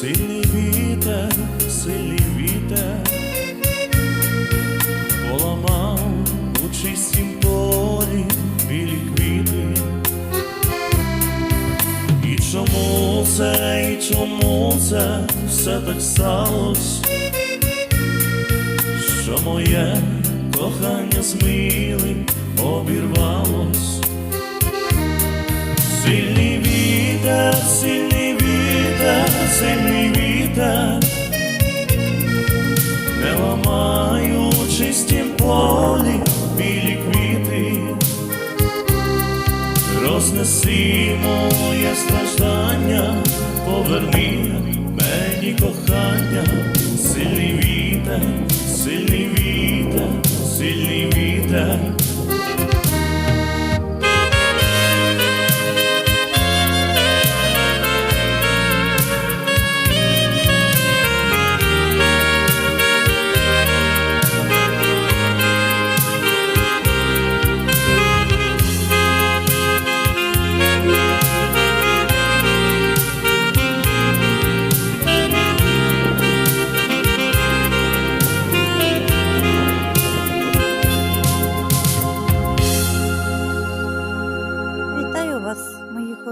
Сильний вітер, сильний вітер, поламав у чистім полі білі квіти. І чому це, і чому це все так сталось, що моє кохання з обірвалось. Сильний вітер, не ламаю чистім полі білі квіти, рознеси моє страждання, поверни мені кохання, сильний вітер, сильний вітер, сильний вітер.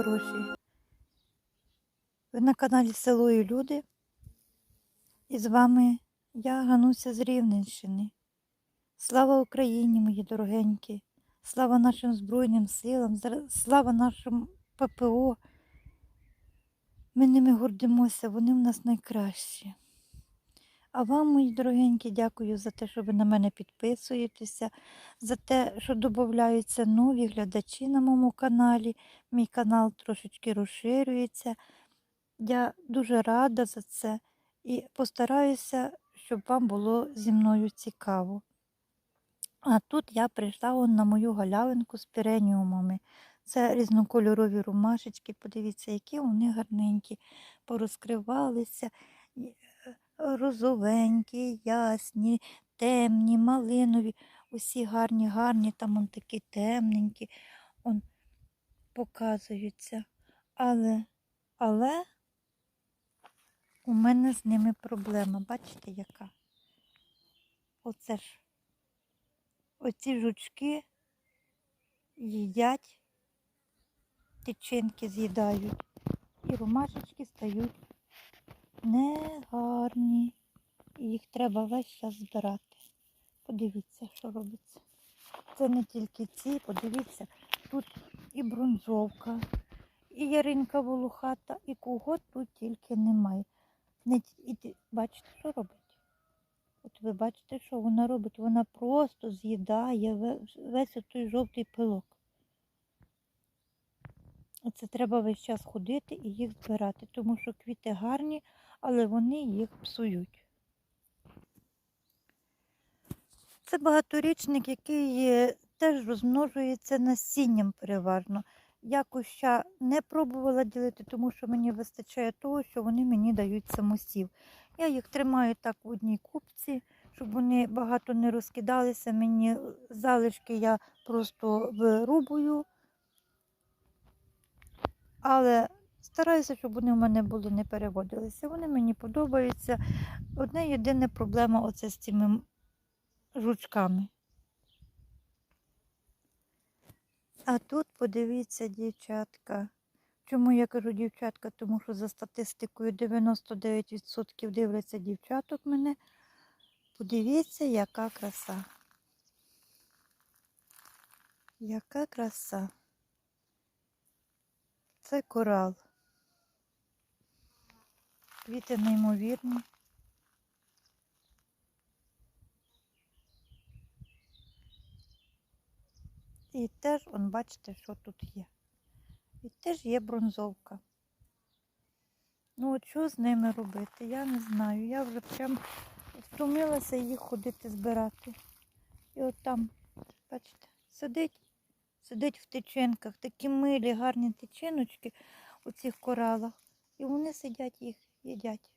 Хороші. Ви на каналі Село і Люди. І з вами я, Гануся з Рівненщини. Слава Україні, мої дорогенькі! Слава нашим Збройним силам, слава нашим ППО. Ми ними гордимося, вони в нас найкращі. А вам, мої дорогенькі, дякую за те, що ви на мене підписуєтеся, за те, що додаються нові глядачі на моєму каналі. Мій канал трошечки розширюється. Я дуже рада за це і постараюся, щоб вам було зі мною цікаво. А тут я прийшла на мою галявинку з піреніумами. Це різнокольорові ромашечки. Подивіться, які вони гарненькі, порозкривалися. Розовенькі, ясні, темні, малинові. Усі гарні, гарні, там он такі темненькі, он показуються. Але, але у мене з ними проблема. Бачите, яка? Оце ж оці жучки їдять, тичинки з'їдають, і ромашечки стають негарні. І їх треба весь час збирати. Подивіться, що робиться. Це не тільки ці, подивіться, тут і бронзовка, і яринка волохата, і кого тут тільки немає. Не, і, бачите, що робить? От ви бачите, що вона робить? Вона просто з'їдає весь той жовтий пилок. Оце треба весь час ходити і їх збирати, тому що квіти гарні, але вони їх псують. Це багаторічник, який теж розмножується насінням переважно. Я куща не пробувала ділити, тому що мені вистачає того, що вони мені дають самосів. Я їх тримаю так в одній купці, щоб вони багато не розкидалися. Мені залишки я просто вирубую, але стараюся, щоб вони в мене були не переводилися. Вони мені подобаються. Одне єдине проблема оце з цими жучками. А тут подивіться, дівчатка. Чому я кажу дівчатка? Тому що за статистикою 99% дивляться дівчаток мене. Подивіться, яка краса. Яка краса. Це корал. Квіти неймовірні. І теж, он, бачите, що тут є. І теж є бронзовка. Ну, от що з ними робити? Я не знаю. Я вже прям втомилася їх ходити збирати. І от там, бачите, сидить, сидить в тичинках, такі милі, гарні тичиночки у цих коралах. І вони сидять їх, їдять.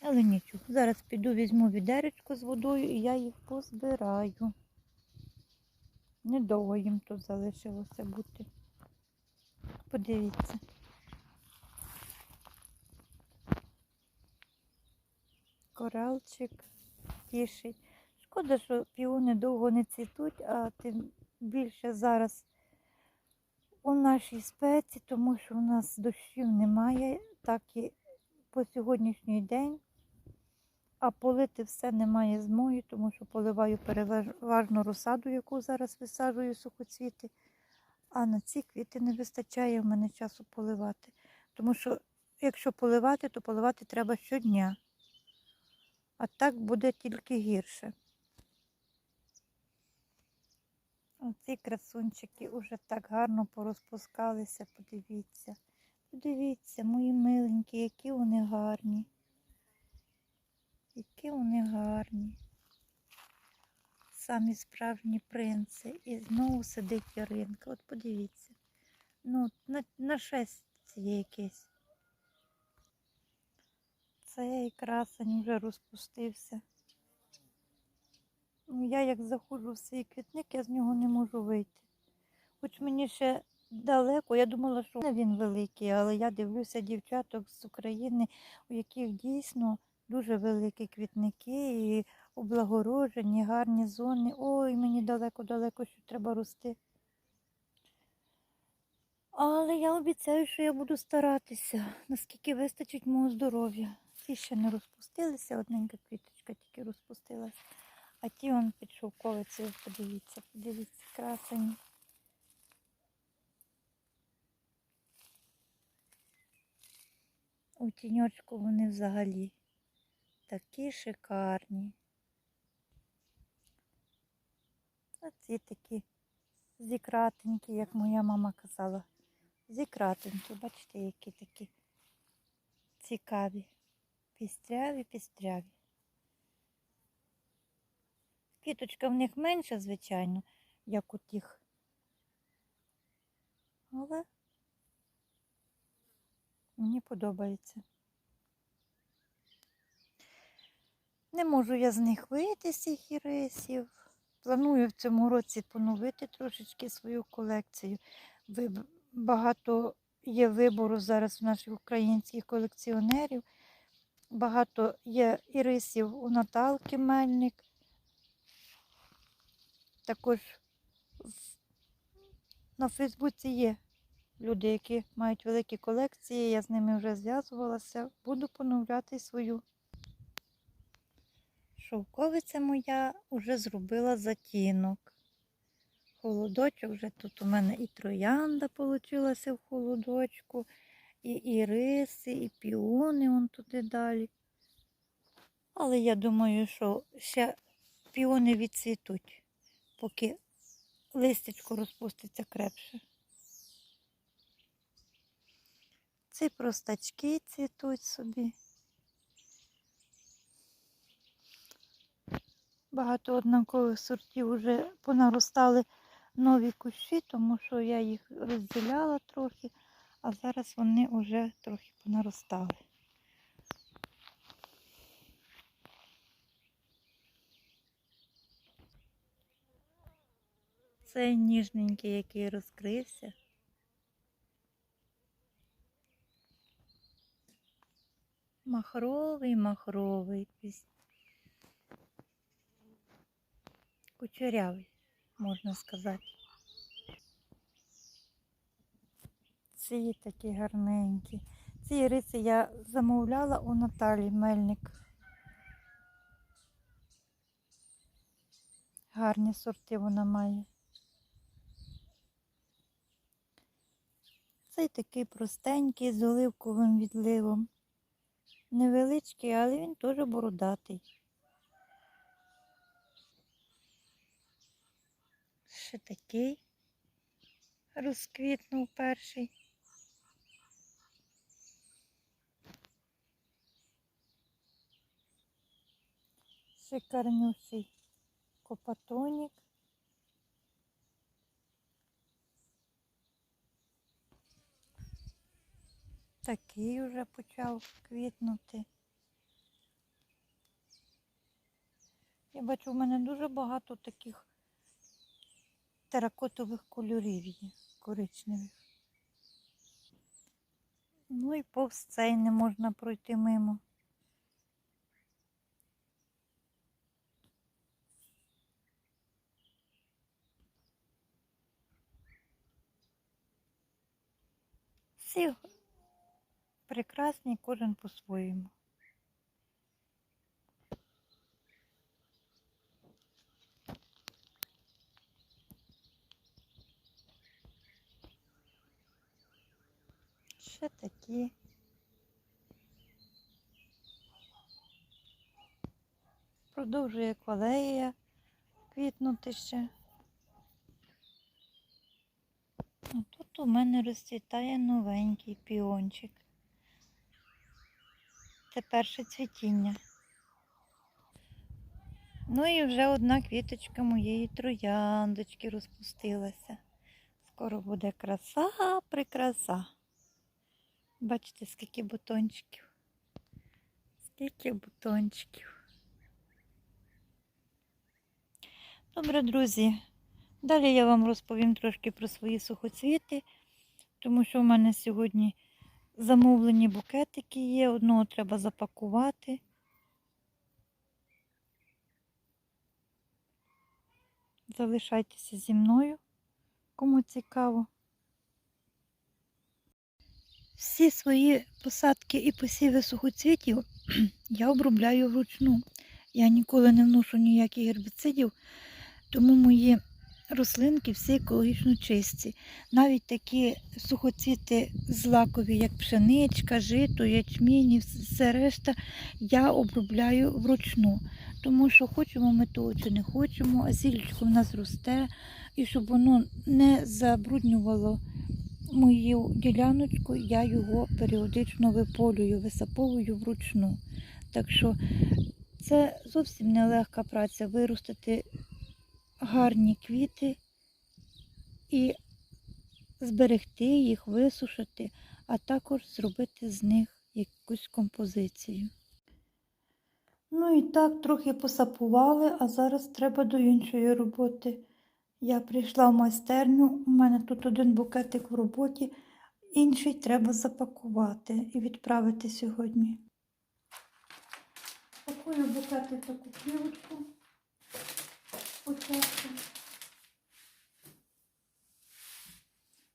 Але нічого. Зараз піду візьму відеречко з водою і я їх позбираю. Недовго їм тут залишилося бути. Подивіться. Коралчик тішить. Шкода, що піони довго не цвітуть, а тим більше зараз у нашій спеці, тому що у нас дощів немає, так і по сьогоднішній день. А полити все немає змоги, тому що поливаю переважно розсаду, яку зараз висаджую сухоцвіти. А на ці квіти не вистачає в мене часу поливати. Тому що якщо поливати, то поливати треба щодня. А так буде тільки гірше. Оці красунчики вже так гарно порозпускалися, подивіться. Подивіться, мої миленькі, які вони гарні. Які вони гарні. Самі справжні принци. І знову сидить Яринка. От подивіться. Ну, на, на шесті якесь. Цей красень вже розпустився. Ну, я як заходжу в свій квітник, я з нього не можу вийти. Хоч мені ще далеко, я думала, що він великий, але я дивлюся дівчаток з України, у яких дійсно дуже великі квітники і облагороджені, гарні зони. Ой, мені далеко-далеко, що треба рости. Але я обіцяю, що я буду старатися, наскільки вистачить мого здоров'я. Ці ще не розпустилися, одненька квіточка тільки розпустилася. А ті он під шовковицею, подивіться, подивіться, красені. У тіньочку вони взагалі такі шикарні. А ці такі зікратенькі, як моя мама казала. Зікратенькі, бачите, які такі цікаві. Пістряві, пістряві. Квіточка в них менша, звичайно, як у тих. Але мені подобається. Не можу я з них вийти з цих ірисів. Планую в цьому році поновити трошечки свою колекцію. Багато є вибору зараз у наших українських колекціонерів. Багато є ірисів у Наталки Мельник. Також на Фейсбуці є люди, які мають великі колекції. Я з ними вже зв'язувалася. Буду поновляти свою. Шовковиця моя вже зробила затінок. Холодочок вже тут у мене і троянда получилася в холодочку, і іриси, і піони он туди далі. Але я думаю, що ще піони відцвітуть, поки листячко розпуститься крепше. Ці простачки цвітуть собі. Багато однакових сортів вже понаростали нові кущі, тому що я їх розділяла трохи, а зараз вони вже трохи понаростали. Цей ніжненький, який розкрився. Махровий, махровий, кучерявий, можна сказати. Ці такі гарненькі. Ці риси я замовляла у Наталі Мельник. Гарні сорти вона має. Цей такий простенький з оливковим відливом. Невеличкий, але він теж бородатий. Ще такий розквітнув перший. Шикарнющий копатонік. Такий вже почав квітнути. Я бачу, в мене дуже багато таких теракотових кольорів є, коричневих. Ну і повз цей не можна пройти мимо. Всі прекрасні, кожен по-своєму. Ще такі. Продовжує колея квітнути ще. Тут у мене розцвітає новенький піончик. Це перше цвітіння. Ну і вже одна квіточка моєї трояндочки розпустилася. Скоро буде краса, прикраса. Бачите, скільки бутончиків. Скільки бутончиків. Добре, друзі. Далі я вам розповім трошки про свої сухоцвіти, тому що в мене сьогодні замовлені букетики є. Одного треба запакувати. Залишайтеся зі мною, кому цікаво. Всі свої посадки і посіви сухоцвітів я обробляю вручну. Я ніколи не вношу ніяких гербіцидів, тому мої рослинки всі екологічно чисті. Навіть такі сухоцвіти злакові, як пшеничка, жито, ячмінь все решта, я обробляю вручну. Тому що хочемо ми того чи не хочемо, а зілечко в нас росте, і щоб воно не забруднювало мою діляночку, я його періодично виполюю, висаповую вручну. Так що це зовсім нелегка праця виростити гарні квіти і зберегти їх, висушити, а також зробити з них якусь композицію. Ну і так, трохи посапували, а зараз треба до іншої роботи. Я прийшла в майстерню, у мене тут один букетик в роботі, інший треба запакувати і відправити сьогодні. Пакую букетик таку плівочку спочатку.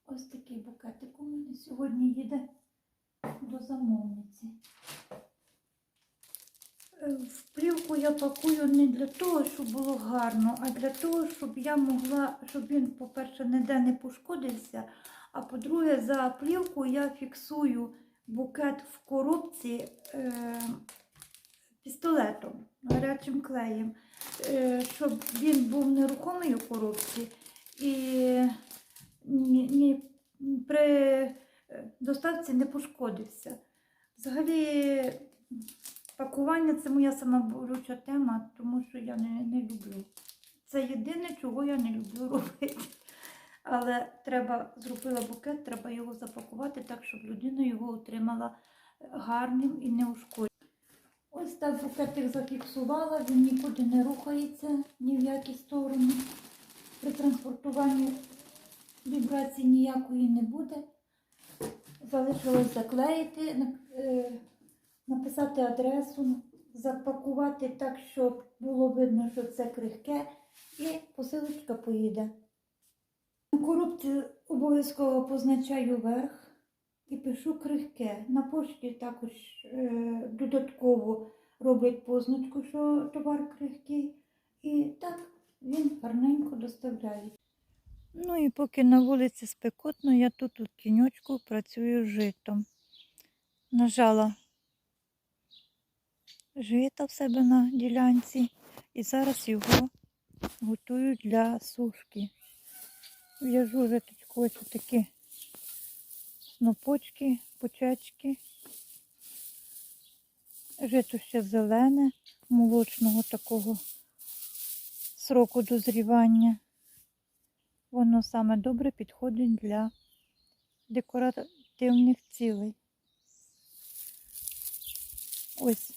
Ось такий букетик у мене сьогодні їде до замовниці. Е, В плівку я пакую не для того, щоб було гарно, а для того, щоб я могла, щоб він, по-перше, ніде не пошкодився, а по-друге, за плівку я фіксую букет в коробці е, пістолетом, гарячим клеєм, е, щоб він був нерухомий у коробці і ні, при е, доставці не пошкодився. Взагалі, пакування це моя сама болюча тема, тому що я не, не люблю. Це єдине, чого я не люблю робити. Але треба зробила букет, треба його запакувати так, щоб людина його отримала гарним і неушкодженим. Ось так букетик зафіксувала, він нікуди не рухається ні в які сторони. При транспортуванні вібрації ніякої не буде. Залишилось заклеїти, е, написати адресу, запакувати так, щоб було видно, що це крихке, і посилочка поїде. На коробці обов'язково позначаю верх і пишу крихке. На пошті також е, додатково роблять позначку, що товар крихкий. І так він гарненько доставляє. Ну і поки на вулиці спекотно, я тут у тіньочку працюю житом. Нажала жита в себе на ділянці і зараз його готую для сушки. В'яжу житочку ось такі снопочки, почечки. Жито ще зелене, молочного такого сроку дозрівання. Воно саме добре підходить для декоративних цілей. Ось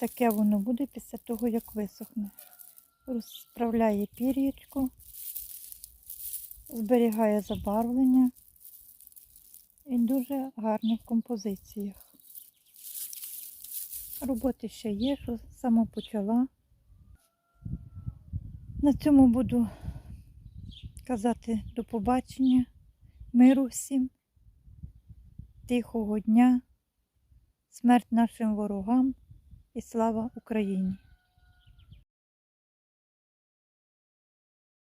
таке воно буде після того, як висохне. Розправляє пір'ячко, зберігає забарвлення і дуже гарних композиціях. Роботи ще є, що сама почала. На цьому буду казати до побачення, миру всім. тихого дня, смерть нашим ворогам і слава Україні!